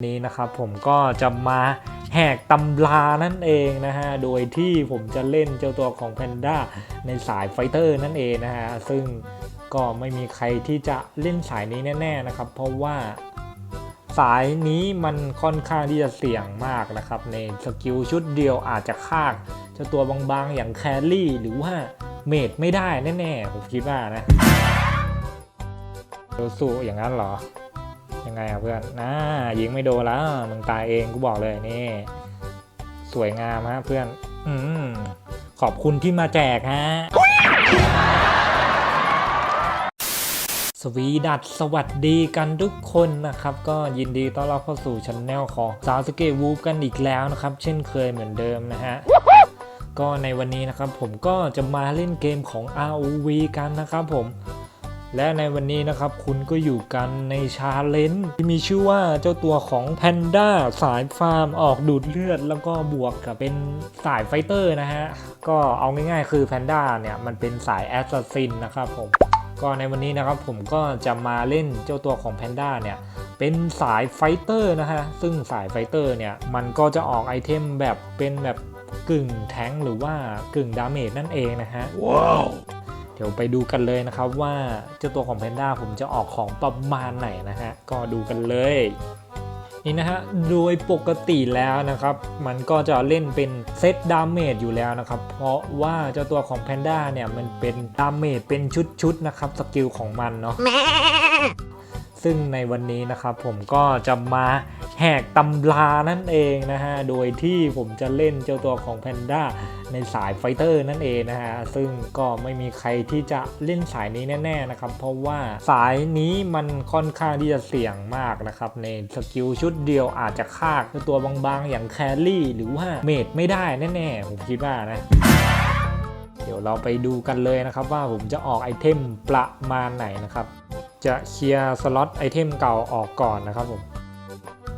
นี้นะครับผมก็จะมาแหกตำรานั่นเองนะฮะ โดยที่ผมจะเล่นเจ้าตัวของแพนด้าในสายไฟเตอร์นั่นเองนะฮะ ซึ่งก็ไม่มีใครที่จะเล่นสายนี้แน่ๆนะครับ เพราะว่าสายนี้มันค่อนข้างที่จะเสี่ยงมากนะครับ ในสกิลชุดเดียวอาจจะฆ่าเจ้าตัวบางๆ อย่างแครี่ หรือว่าเมดไม่ได้แน่ๆ ผมคิดว่านะโดสู้อย่างนั้นเหรอ ยังไงอะเพื่อนน่ายิงไม่โดนแล้วมึงตายเองกูบอกเลยนี่ สวยงามฮะเพื่อน อืมขอบคุณที่มาแจกฮะ สวีดัสสวัสดีกันทุกคนนะครับ ก็ยินดีต้อนรับเข้าสู่ช anel ของสาวสเกตวูฟกันอีกแล้วนะครับ เช่นเคยเหมือนเดิมนะฮะก็ในวันนี้นะครับผมก็จะมาเล่นเกมของ ROV กันนะครับผม และในวันนี้นะครับคุณก็อยู่กันในชาเลนจ์ที่มีชื่อว่าเจ้าตัวของแพนด้าสายฟาร์มออกดูดเลือด แล้วก็บวกกับเป็นสายไฟเตอร์นะฮะ ก็เอาง่ายๆ คือแพนด้าเนี่ย มันเป็นสายแอสซัสซินนะครับผม ก็ในวันนี้นะครับผมก็จะมาเล่นเจ้าตัวของแพนด้าเนี่ยเป็นสายไฟเตอร์นะฮะ ซึ่งสายไฟเตอร์เนี่ย มันก็จะออกไอเทมแบบเป็นแบบกึ่งแทงหรือว่ากึ่งดาเมจนั่นเองนะฮะ เดี๋ยวไปดูกันเลยนะครับว่าเจ้าตัวของแพนด้าผมจะออกของประมาณไหนนะฮะ ก็ดูกันเลย นี่นะฮะ โดยปกติแล้วนะครับ มันก็จะเล่นเป็นเซตดาเมจอยู่แล้วนะครับ เพราะว่าเจ้าตัวของแพนด้าเนี่ยมันเป็นดาเมจเป็นชุดๆนะครับสกิลของมันเนาะซึ่งในวันนี้นะครับผมก็จะมา แหกตำรานั่นเองนะฮะ โดยที่ผมจะเล่นเจ้าตัวของแพนด้าในสายไฟเตอร์นั่นเองนะฮะ ซึ่งก็ไม่มีใครที่จะเล่นสายนี้แน่ ๆนะครับ เพราะว่าสายนี้มันค่อนข้างที่จะเสี่ยงมากนะครับ ในสกิลชุดเดียวอาจจะฆ่าตัวบางๆ อย่างแครี่ หรือว่าเมดไม่ได้แน่ๆ ผมคิดว่านะเดี๋ยวเราไปดูกันเลยนะครับว่าผมจะออกไอเทมประมาณไหนนะครับ จะเคลียร์สล็อตไอเทมเก่าออกก่อนนะครับผม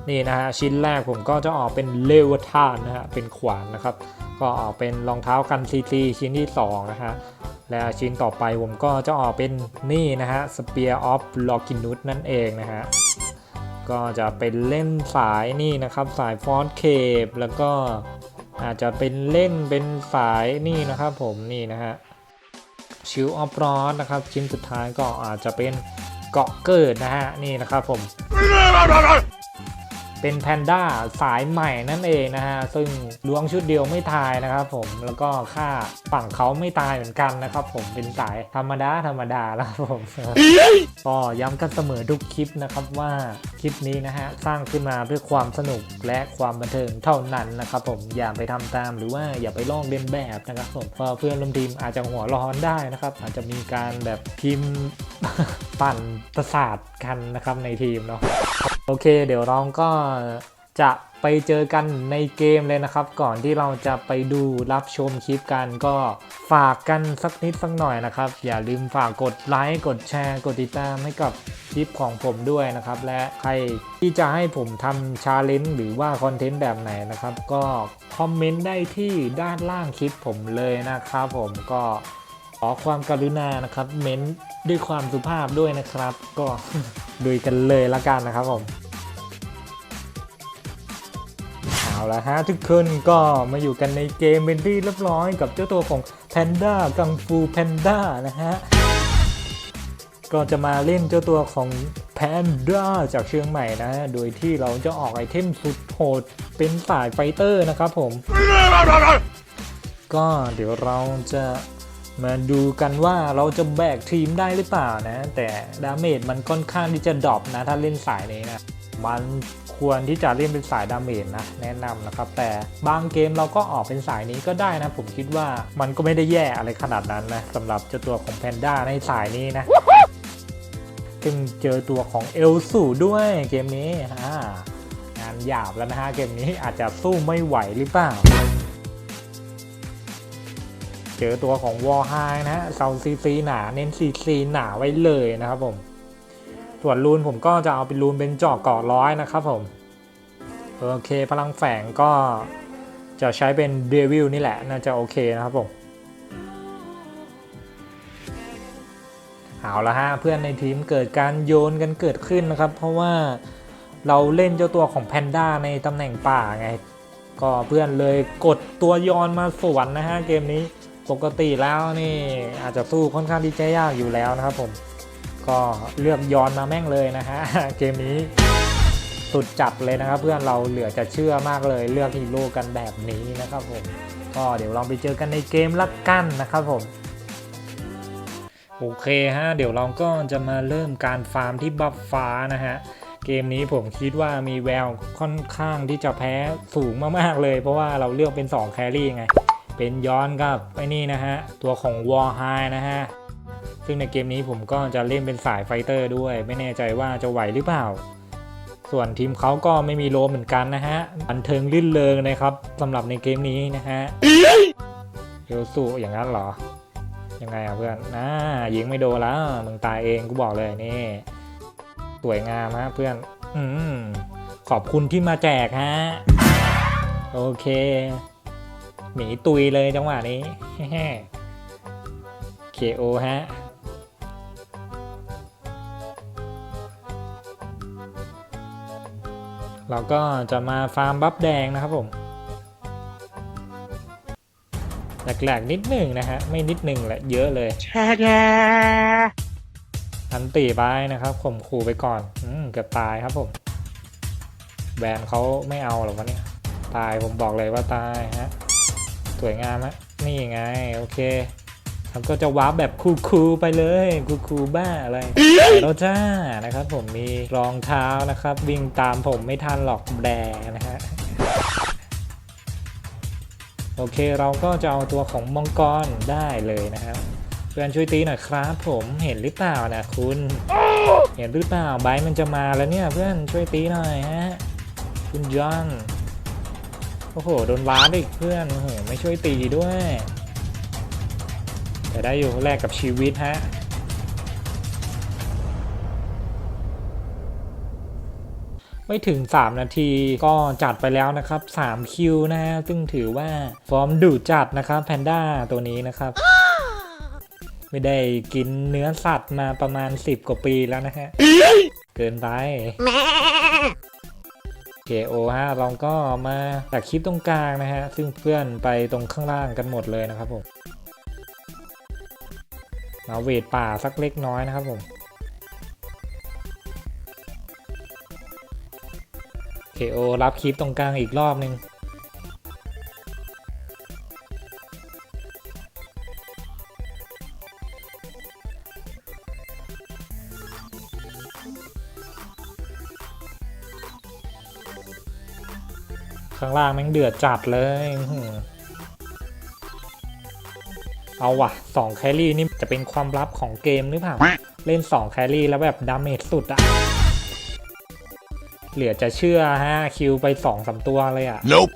นี่นะฮะชิ้นแรกผมก็จะออกเป็นเลเวทานนะฮะเป็นขวานนะครับ ก็ออกเป็นรองเท้ากันซีซีชิ้นที่2นะฮะและชิ้นต่อไปผมก็จะออกเป็นนี่นะฮะสเปียร์ออฟลอกินุสนั่นเองนะฮะก็จะเป็นเล่นสายนี่นะครับสายฟอนเคปแล้วก็อาจจะเป็นเล่นเป็นสายนี่นะครับผมนี่นะฮะชิวออฟรอสนะครับ ชิ้นสุดท้ายก็อาจจะเป็นเกาะเกิดนะฮะนี่นะครับผม เป็นแพนด้าสายใหม่นั่นเองนะฮะ ซึ่งล้วงชุดเดียวไม่ตายนะครับผม แล้วก็ค่าฝั่งเขาไม่ตายเหมือนกันนะครับผม เป็นสายธรรมดาธรรมดาแล้วครับผม ก็ย้ำกันเสมอทุกคลิปนะครับว่าคลิปนี้นะฮะ สร้างขึ้นมาเพื่อความสนุกและความบันเทิงเท่านั้นนะครับผม อย่าไปทำตามหรือว่าอย่าไปลอกเลียนแบบนะครับผมเพราะเพื่อนร่วมทีมอาจจะหัวร้อนได้นะครับ อาจจะมีการแบบพิมพ์ปั่นประสาทกันนะครับในทีมเนาะ โอเค เดี๋ยวเราก็จะไปเจอกันในเกมเลยนะครับ ก่อนที่เราจะไปดูรับชมคลิปกันก็ฝากกันสักนิดสักหน่อยนะครับ อย่าลืมฝากกดไลค์กดแชร์ กดติดตามให้กับคลิปของผมด้วยนะครับ และใครที่จะให้ผมทำชาเลนจ์หรือว่าคอนเทนต์แบบไหนนะครับ ก็คอมเมนต์ได้ที่ด้านล่างคลิปผมเลยนะครับผมก็ขอความกรุณานะครับ เม้นด้วยความสุภาพด้วยนะครับ ก็ดุยกันเลยละกันนะครับผม เอาละฮะทุกคนก็มาอยู่กันในเกมเป็นที่เรียบร้อยกับเจ้าตัวของ Panda กังฟูแพนด้านะฮะ ก็จะมาเล่นเจ้าตัวของ Panda จากเชียงใหม่นะฮะโดยที่เราจะออกไอเทมสุดโหดเป็นสายไฟเตอร์นะครับผม ก็เดี๋ยวเราจะมาดูกันว่าเราจะแบกทีมได้หรือเปล่านะ แต่ดาเมจมันค่อนข้างที่จะดรอปนะถ้าเล่นสายนี้นะ มันควรที่จะเล่นเป็นสายดาเมจนะแนะนำนะครับ แต่บางเกมเราก็ออกเป็นสายนี้ก็ได้นะ ผมคิดว่ามันก็ไม่ได้แย่อะไรขนาดนั้นนะสำหรับเจ้าตัวของแพนด้าในสายนี้นะซึ่งเจอตัวของเอลสูด้วยเกมนี้อ่างานหยาบแล้วนะฮะเกมนี้อาจจะสู้ไม่ไหวหรือเปล่า เจอตัวของวอลไฮนะฮะเซาซีซีหนาเน้นซีซีหนาไว้เลยนะครับผม ส่วนรูนผมก็จะเอาเป็นรูนเป็นจอกเกาะร้อยนะครับผม โอเคพลังแฝงก็จะใช้เป็นเดวิลนี่แหละ น่าจะโอเคนะครับผม เอาละฮะ เพื่อนในทีมเกิดการโยนกันเกิดขึ้นนะครับ เพราะว่าเราเล่นเจ้าตัวของแพนด้าในตำแหน่งป่าไง ก็เพื่อนเลยกดตัวยอนมาสวนนะฮะเกมนี้ปกติแล้วนี่อาจจะสู้ค่อนข้างที่จะยากอยู่แล้วนะครับผม ก็เลือกย้อนมาแม่งเลยนะฮะเกมนี้สุดจัดเลยนะครับ เพื่อนเราเหลือจะเชื่อมากเลยเลือกฮีโร่กันแบบนี้นะครับผมก็เดี๋ยวลองไปเจอกันในเกมละกันนะครับผมโอเคฮะเดี๋ยวเราก็จะมาเริ่มการฟาร์มที่บัฟฟ้านะฮะเกมนี้ผมคิดว่ามีแววค่อนข้างที่จะแพ้สูงมากๆเลย เพราะว่าเราเลือกเป็น 2 แครี่ไง เป็นย้อนกับไอ้นี่นะฮะ ตัวของวอร์ไฮนะฮะ ซึ่งในเกมนี้ผมก็จะเล่นเป็นสายไฟเตอร์ด้วย ไม่แน่ใจว่าจะไหวหรือเปล่า ส่วนทีมเขาก็ไม่มีโลเหมือนกันนะฮะบันเทิงลื่นเริงนะครับสำหรับในเกมนี้นะฮะเอลสูอย่างนั้นเหรอ ยังไงอะเพื่อนน่ายิงไม่โดนแล้วมึงตายเองกูบอกเลยนี่ สวยงามฮะเพื่อน อืมขอบคุณที่มาแจกฮะ โอเค หมีตุยเลยจังหวะนี้ KO ฮะ เราก็จะมาฟาร์มบัฟแดงนะครับผมแหลกๆนิดหนึ่งนะฮะ ไม่นิดหนึ่งแหละเยอะเลยอันตีไปนะครับข่มขู่ไปก่อน อืมเกือบตายครับผม แบรนด์เขาไม่เอาหรอกวะเนี่ย ตายผมบอกเลยว่าตายฮะ สวยงามฮะ นี่ไง โอเค แล้วก็จะว้าแบบคูลๆไปเลยคูลๆบ้าอะไรแล้วจ้านะครับ ผมมีรองเท้านะครับ วิ่งตามผมไม่ทันหรอกแบนะฮะโอเคเราก็จะเอาตัวของมังกรได้เลยนะครับเพื่อนช่วยตีหน่อยครับ ผมเห็นหรือเปล่านะคุณ เห็นหรือเปล่าไบมันจะมาแล้วเนี่ย เพื่อนช่วยตีหน่อยฮะคุณยอนโอ้โหโดนว้าร์ปอีกเพื่อนโอ้โหไม่ช่วยตีด้วย แต่ได้อยู่แลกกับชีวิตฮะไม่ถึง 3 นาทีก็จัดไปแล้วนะครับ 3 คิวนะฮะ ซึ่งถือว่าฟอร์มดุจัดนะครับแพนด้าตัวนี้นะครับ ไม่ได้กินเนื้อสัตว์มาประมาณ 10 กว่าปีแล้วนะฮะ เกินไป KO ฮะเราก็มาจากคลิปตรงกลางนะฮะ ซึ่งเพื่อนไปตรงข้างล่างกันหมดเลยนะครับผม มาเวทป่าสักเล็กน้อยนะครับผม KO รับคลิปตรงกลางอีกรอบนึงข้างล่างแม่งเดือดจัดเลยอื เอาว่ะสองแครี่นี่จะเป็นความลับของเกมหรือเปล่า เล่น 2 แครี่แล้วแบบดาเมจสุดอะเหลือจะเชื่อฮะคิวไป2อสตัวเลยอะ Nope.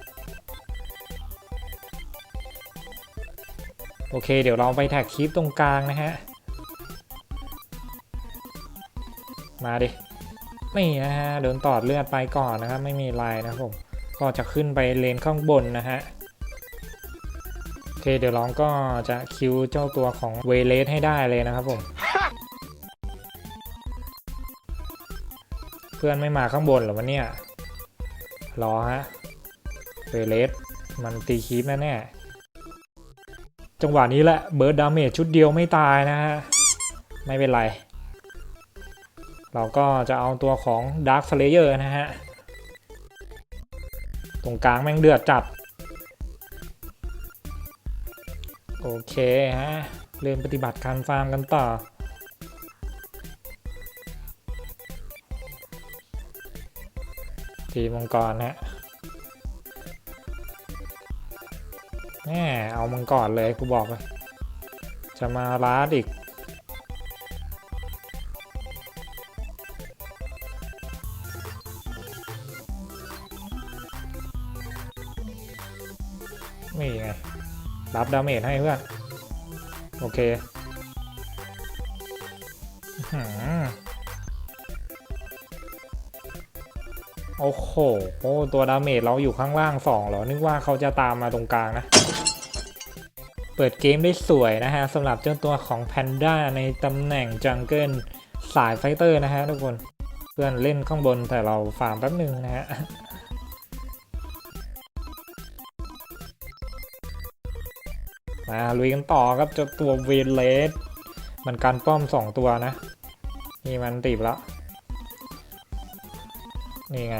โอเค เดี๋ยวเราไปแท็กคลิปตรงกลางนะฮะ มาดิ นี่นะฮะเดินตอดเลือดไปก่อนนะครับ ไม่มีไรนะครับผม ก็จะขึ้นไปเลนข้างบนนะฮะโอ เคเดี๋ยวลองก็จะคิวเจ้าตัวของเวเลสให้ได้เลยนะครับผม เพื่อนไม่มาข้างบนหรอวะเนี่ย รอฮะ เวเลสมันตีคีปแน่ๆจังหวะนี้แหละเบิร์ดดาเมจชุดเดียวไม่ตายนะฮะ ไม่เป็นไร เราก็จะเอาตัวของ Dark Slayer นะฮะ ตรงกลางแม่งเดือดจัด โอเคฮะ เริ่มปฏิบัติการฟาร์มกันต่อ ทีมังกรฮะแน่เอามังกรเลยกูบอกเลยจะมาล้าดอีกนี่ไง รับดาเมจให้เพื่อน โอเคโอ้โหโอ้ตัวดาเมจเราอยู่ข้างล่างสองเหรอ นึกว่าเขาจะตามมาตรงกลางนะ เปิดเกมได้สวยนะฮะสำหรับเจ้าตัวของแพนด้าในตำแหน่งจังเกิลสายไฟเตอร์นะฮะทุกคน เพื่อนเล่นข้างบนแต่เราฟาร์มแป๊บหนึ่งนะฮะ มาลุยกันต่อครับเจ้าตัวเวเลสมันการป้อมสองตัวนะ นี่มันตีบแล้ว นี่ไง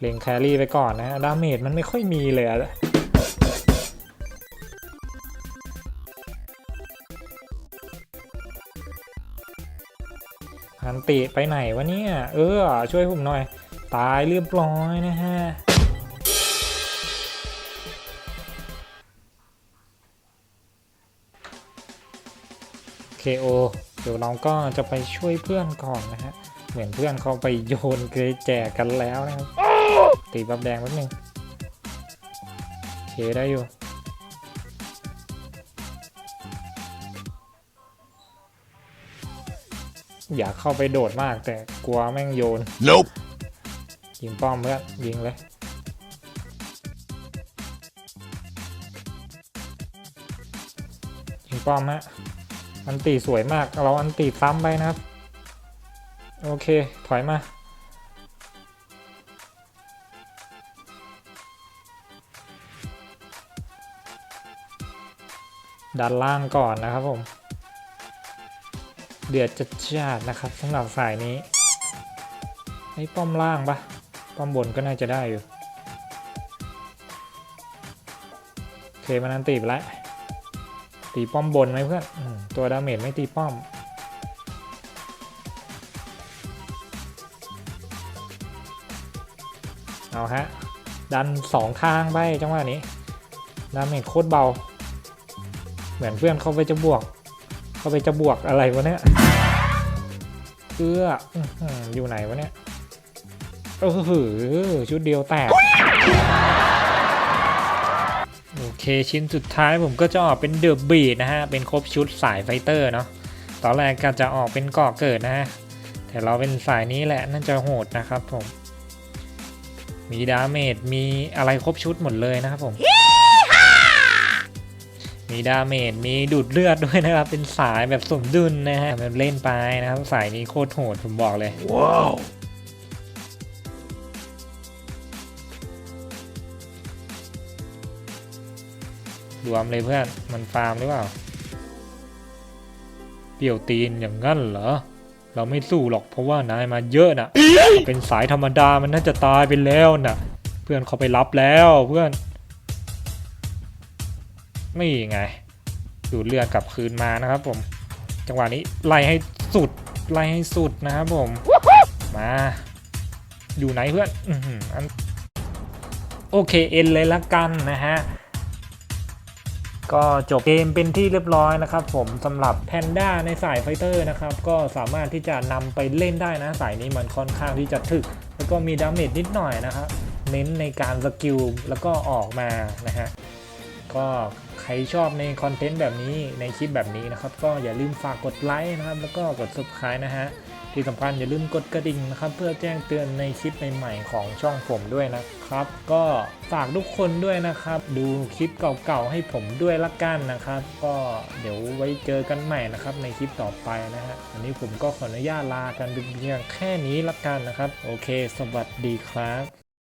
เล็งแครี่ไปก่อนนะฮะดาเมจมันไม่ค่อยมีเลยอะฮันติไปไหนวะเนี่ย เออ ช่วยผมหน่อย ตายเรียบร้อยนะฮะ KO เดี๋ยวเราก็จะไปช่วยเพื่อนก่อนนะฮะ เหมือนเพื่อนเขาไปโยนเกยแจกกันแล้วนะครับ ตีบับแดงแป๊บนึงโอเคได้อยู่ อยากเข้าไปโดดมากแต่กลัวแม่งโยน Nope. ยิงป้อมเพื่อนยิงเลยยิงป้อมฮะ อันตีสวยมาก เราอันตีซ้ำไปนะครับ โอเค ถอยมา ด้านล่างก่อนนะครับผม เดือดจัดจ้าดนะครับสำหรับสายนี้ไอ้ป้อมล่างปะป้อมบนก็น่าจะได้อยู่ โอเคมันอันตีไปแล้ว ตีป้อมบนไหมเพื่อนอตัวดาเมจไม่ตีป้อม เอาฮะ ดันสองทางไปจังหวะนี้ ดาเมจโคตรเบา เหมือนเพื่อนเขาไปจะบวก เขาไปจะบวกอะไรวะเนี่ยเอื้ออื้อหืออยู่ไหนวะเนี่ยโอ้โหชุดเดียวแตก เคชิ้นสุดท้ายผมก็จะออกเป็นเดอะบีดนะฮะ เป็นครบชุดสายไฟเตอร์เนาะ ตอนแรกก็จะออกเป็นก่อเกิดนะฮะ แต่เราเป็นสายนี้แหละน่าจะโหดนะครับผม มีดาเมจ มีอะไรครบชุดหมดเลยนะครับผม มีดาเมจ มีดูดเลือดด้วยนะครับ เป็นสายแบบสมดุลนะฮะเล่นไปนะครับ สายนี้โคตรโหดผมบอกเลย Wow. รวมเลยเพื่อน มันฟาร์มหรือเปล่า เปี่ยวตีนอย่างงั้นเหรอ เราไม่สู้หรอกเพราะว่านายมาเยอะน่ะ เป็นสายธรรมดามันน่าจะตายไปแล้วน่ะ เพื่อนเขาไปรับแล้วเพื่อนไม่ไง ดูดเลือดกลับคืนมานะครับผม จังหวะนี้ไล่ให้สุด ไล่ให้สุดนะครับผม มา อยู่ไหนเพื่อนอื้อหืออันโอเคเอ็นเลยละกันนะฮะ ก็จบเกมเป็นที่เรียบร้อยนะครับผมสำหรับแพนด้าในสายไฟเตอร์นะครับก็สามารถที่จะนำไปเล่นได้นะสายนี้มันค่อนข้างที่จะถึก แล้วก็มีดาเมจนิดหน่อยนะครับเน้นในการสกิลแล้วก็ออกมานะฮะก็ใครชอบในคอนเทนต์แบบนี้ในคลิปแบบนี้นะครับ ก็อย่าลืมฝากกดไลค์นะครับ แล้วก็กด subscribe นะฮะ ที่สำคัญอย่าลืมกดกระดิ่งนะครับเพื่อแจ้งเตือนในคลิปใหม่ๆของช่องผมด้วยนะครับ ก็ฝากทุกคนด้วยนะครับ ดูคลิปเก่าๆให้ผมด้วยละกันนะครับ ก็เดี๋ยวไว้เจอกันใหม่นะครับในคลิปต่อไปนะฮะอันนี้ผมก็ขออนุญาตลากันเพียงแค่นี้ละกันนะครับ โอเค สวัสดีครับ